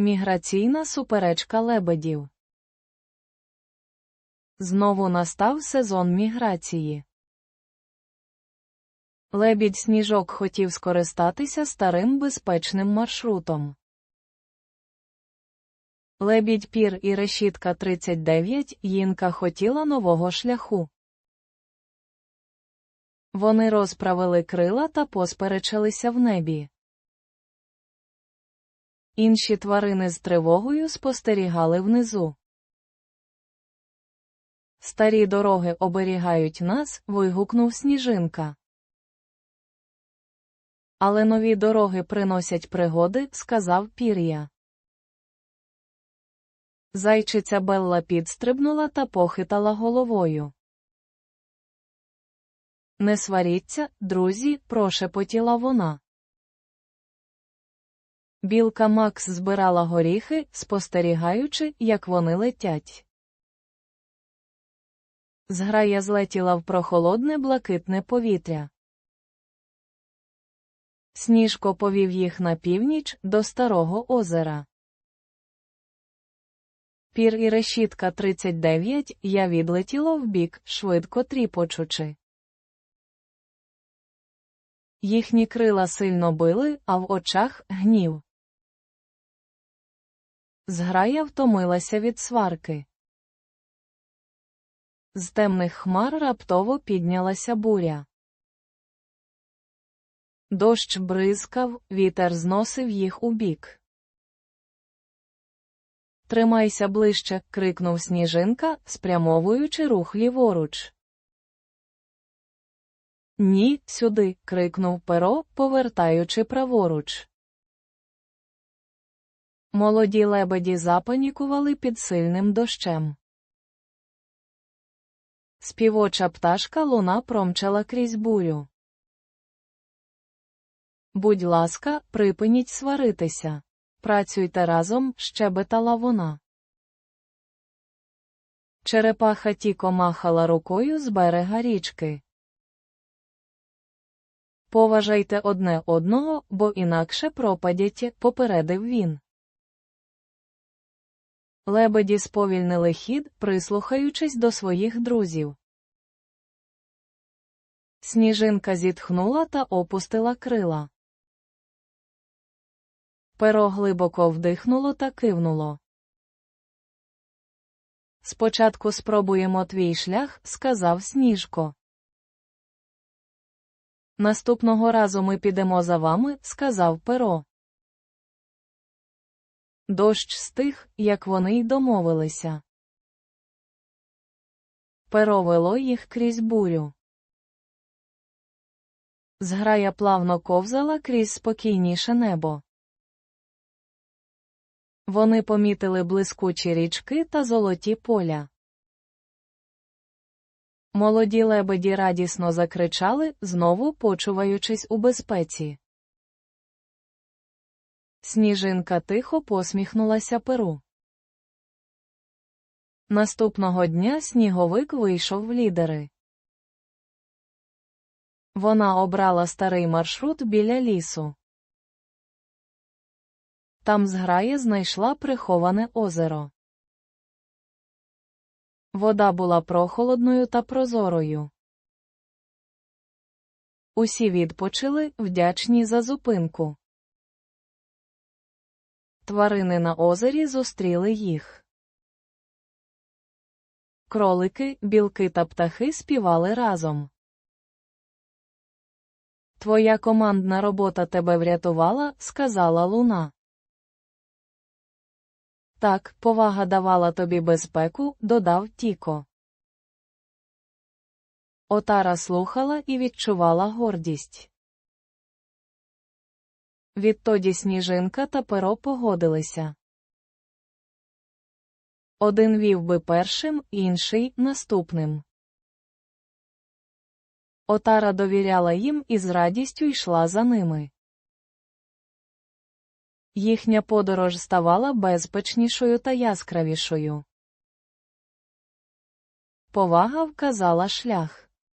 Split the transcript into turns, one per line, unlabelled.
Міграційна суперечка лебедів. Знову настав сезон міграції. Лебідь сніжок хотів скористатися старим безпечним маршрутом. Лебідь пір і решітка 39 Їнка хотіла нового шляху. Вони розправили крила та посперечалися в небі. Інші тварини з тривогою спостерігали внизу. Старі дороги оберігають нас, вигукнув сніжинка. Але нові дороги приносять пригоди, сказав пір'я. Зайчиця Белла підстрибнула та похитала головою. Не сваріться, друзі, прошепотіла вона. Білка Макс збирала горіхи, спостерігаючи, як вони летять. Зграя злетіла в прохолодне блакитне повітря. Сніжко повів їх на північ до старого озера. Пір і решітка 39 я відлетіло вбік, швидко тріпочучи. Їхні крила сильно били, а в очах гнів. Зграя втомилася від сварки. З темних хмар раптово піднялася буря. Дощ бризкав, вітер зносив їх у бік. Тримайся ближче, крикнув сніжинка, спрямовуючи рух ліворуч. Ні, сюди. крикнув перо, повертаючи праворуч. Молоді лебеді запанікували під сильним дощем. Співоча пташка луна промчала крізь бурю. Будь ласка, припиніть сваритися. Працюйте разом, щебетала вона. Черепаха тіко махала рукою з берега річки. Поважайте одне одного, бо інакше пропадять, попередив він. Лебеді сповільнили хід, прислухаючись до своїх друзів. Сніжинка зітхнула та опустила крила. Перо глибоко вдихнуло та кивнуло. Спочатку спробуємо твій шлях, сказав Сніжко. Наступного разу ми підемо за вами, сказав перо. Дощ стих, як вони й домовилися. Перо вело їх крізь бурю. Зграя плавно ковзала крізь спокійніше небо. Вони помітили блискучі річки та золоті поля. Молоді лебеді радісно закричали, знову почуваючись у безпеці. Сніжинка тихо посміхнулася перу. Наступного дня сніговик вийшов в лідери. Вона обрала старий маршрут біля лісу. Там зграє знайшла приховане озеро. Вода була прохолодною та прозорою. Усі відпочили, вдячні за зупинку. Тварини на озері зустріли їх. Кролики, білки та птахи співали разом. Твоя командна робота тебе врятувала, сказала луна. Так, повага давала тобі безпеку, додав Тіко. Отара слухала і відчувала гордість. Відтоді сніжинка та перо погодилися. Один вів би першим, інший наступним. Отара довіряла їм і з радістю йшла за ними. Їхня подорож ставала безпечнішою та яскравішою. Повага вказала шлях.